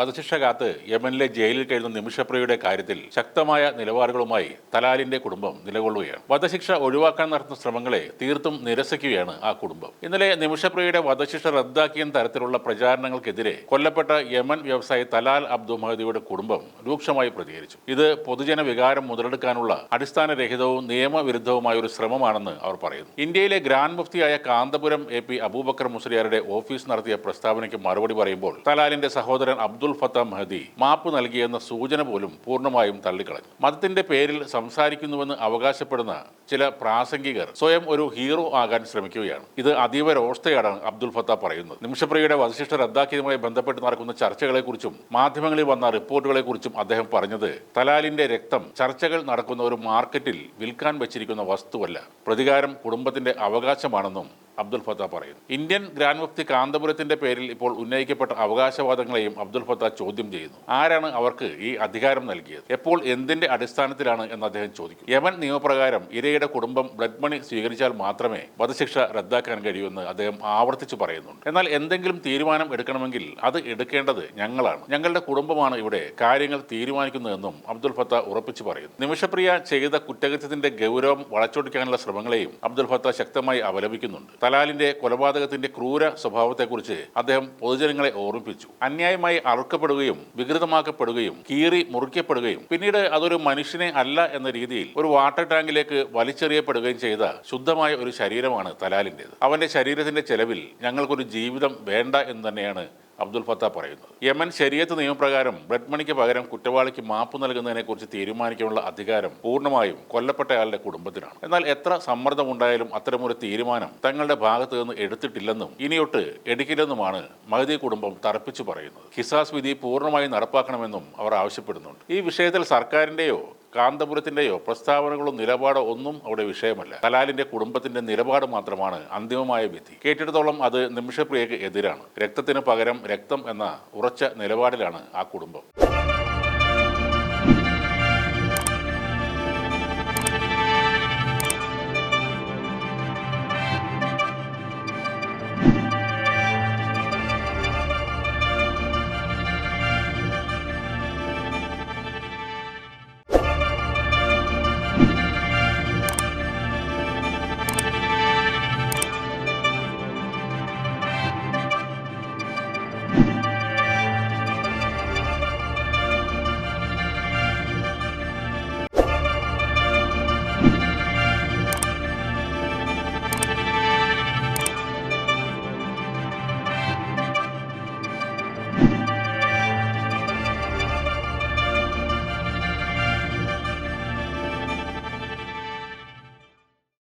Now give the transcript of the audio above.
വധശിക്ഷ കാത്ത് യമനിലെ ജയിലിൽ കഴിയുന്ന നിമിഷപ്രിയയുടെ കാര്യത്തിൽ ശക്തമായ നിലപാടുകളുമായി തലാലിന്റെ കുടുംബം നിലകൊള്ളുകയാണ്. വധശിക്ഷ ഒഴിവാക്കാൻ നടത്തുന്ന ശ്രമങ്ങളെ തീർത്തും നിരസിക്കുകയാണ് ആ കുടുംബം. ഇന്നലെ നിമിഷപ്രിയയുടെ വധശിക്ഷ റദ്ദാക്കിയ തരത്തിലുള്ള പ്രചാരണങ്ങൾക്കെതിരെ കൊല്ലപ്പെട്ട യമൻ വ്യവസായി തലാൽ അബ്ദു മഹദിയുടെ കുടുംബം രൂക്ഷമായി പ്രതികരിച്ചു. ഇത് പൊതുജന വികാരം മുതലെടുക്കാനുള്ള അടിസ്ഥാനരഹിതവും നിയമവിരുദ്ധവുമായ ഒരു ശ്രമമാണെന്ന് അവർ പറയുന്നു. ഇന്ത്യയിലെ ഗ്രാൻഡ് മുഫ്തിയായ കാന്തപുരം എ പി അബൂബക്കർ മുസ്ലിയാരുടെ ഓഫീസ് നടത്തിയ പ്രസ്താവനയ്ക്ക് മറുപടി പറയുമ്പോൾ തലാലിന്റെ സഹോദരൻ ഫത്ത മഹദി മാപ്പ് നൽകിയെന്ന സൂചന പോലും പൂർണമായും തള്ളിക്കളഞ്ഞു. മതത്തിന്റെ പേരിൽ സംസാരിക്കുന്നുവെന്ന് അവകാശപ്പെടുന്ന ചില പ്രാസംഗികർ സ്വയം ഒരു ഹീറോ ആകാൻ ശ്രമിക്കുകയാണ്. ഇത് അതീവ രോഷ്ടയാണ് അബ്ദുൽ ഫത്ത പറയുന്നത്. നിമിഷപ്രിയയുടെ വധശിഷ്ഠ റദ്ദാക്കിയതുമായി ബന്ധപ്പെട്ട് നടക്കുന്ന ചർച്ചകളെക്കുറിച്ചും മാധ്യമങ്ങളിൽ വന്ന റിപ്പോർട്ടുകളെക്കുറിച്ചും അദ്ദേഹം പറഞ്ഞത് തലാലിന്റെ രക്തം ചർച്ചകൾ നടക്കുന്ന ഒരു മാർക്കറ്റിൽ വിൽക്കാൻ വെച്ചിരിക്കുന്ന വസ്തുവല്ല. പ്രതികാരം കുടുംബത്തിന്റെ അവകാശമാണെന്നും അബ്ദുൽ ഫത്ത പറയുന്നു. ഇന്ത്യൻ ഗ്രാൻഡ് മുഫ്തി കാന്തപുരത്തിന്റെ പേരിൽ ഇപ്പോൾ ഉന്നയിക്കപ്പെട്ട അവകാശവാദങ്ങളെയും അബ്ദുൽ ഫത്ത ചോദ്യം ചെയ്യുന്നു. ആരാണ് അവർക്ക് ഈ അധികാരം നൽകിയത്? എപ്പോൾ എന്തിന്റെ അടിസ്ഥാനത്തിലാണ് എന്ന് അദ്ദേഹം ചോദിക്കും. യമൻ നിയമപ്രകാരം ഇരയുടെ കുടുംബം ബ്ലഡ് മണി സ്വീകരിച്ചാൽ മാത്രമേ വധശിക്ഷ റദ്ദാക്കാൻ കഴിയൂ എന്ന് അദ്ദേഹം ആവർത്തിച്ചു പറയുന്നുണ്ട്. എന്നാൽ എന്തെങ്കിലും തീരുമാനം എടുക്കണമെങ്കിൽ അത് എടുക്കേണ്ടത് ഞങ്ങളാണ്. ഞങ്ങളുടെ കുടുംബമാണ് ഇവിടെ കാര്യങ്ങൾ തീരുമാനിക്കുന്നതെന്നും അബ്ദുൽ ഫത്ത ഉറപ്പിച്ചു പറയുന്നു. നിമിഷപ്രിയ ചെയ്ത കുറ്റകൃത്യത്തിന്റെ ഗൗരവം വളച്ചൊടിക്കാനുള്ള ശ്രമങ്ങളെയും അബ്ദുൽ ഫത്ത ശക്തമായി അപലപിക്കുന്നുണ്ട്. തലാലിന്റെ കൊലപാതകത്തിന്റെ ക്രൂര സ്വഭാവത്തെക്കുറിച്ച് അദ്ദേഹം പൊതുജനങ്ങളെ ഓർമ്മിപ്പിച്ചു. അന്യായമായി അറുക്കപ്പെടുകയും വികൃതമാക്കപ്പെടുകയും കീറി മുറിക്കപ്പെടുകയും പിന്നീട് അതൊരു മനുഷ്യനെ അല്ല എന്ന രീതിയിൽ ഒരു വാട്ടർ ടാങ്കിലേക്ക് വലിച്ചെറിയപ്പെടുകയും ചെയ്ത ശുദ്ധമായ ഒരു ശരീരമാണ് തലാലിന്റെത് അവന്റെ ശരീരത്തിന്റെ ചെലവിൽ ഞങ്ങൾക്കൊരു ജീവിതം വേണ്ട എന്ന് തന്നെയാണ് അബ്ദുൽ ഫത്ത പറയുന്നത് യമൻ ശരീരത്ത് നിയമപ്രകാരം ബ്ലഡ് മണിക്ക് പകരം കുറ്റവാളിക്ക് മാപ്പ് നൽകുന്നതിനെക്കുറിച്ച് തീരുമാനിക്കാനുള്ള അധികാരം പൂർണമായും കൊല്ലപ്പെട്ടയാളുടെ കുടുംബത്തിനാണ്. എന്നാൽ എത്ര സമ്മർദ്ദമുണ്ടായാലും അത്തരമൊരു തീരുമാനം തങ്ങളുടെ ഭാഗത്തു നിന്ന് എടുത്തിട്ടില്ലെന്നും ഇനിയൊട്ട് എടുക്കില്ലെന്നുമാണ് മഹദി കുടുംബം തറപ്പിച്ചു പറയുന്നത്. ഹിസാസ് വിധി പൂർണമായി നടപ്പാക്കണമെന്നും അവർ ആവശ്യപ്പെടുന്നുണ്ട്. ഈ വിഷയത്തിൽ സർക്കാരിന്റെയോ കാന്തപുരത്തിന്റെയോ പ്രസ്താവനകളോ നിലപാടോ ഒന്നും അവിടെ വിഷയമല്ല. കലാലിന്റെ കുടുംബത്തിന്റെ നിലപാട് മാത്രമാണ് അന്തിമമായ വിധി. കേട്ടിടത്തോളം അത് നിമിഷപ്രിയക്ക് എതിരാണ്. രക്തത്തിന് പകരം രക്തം എന്ന ഉറച്ച നിലപാടിലാണ് ആ കുടുംബം.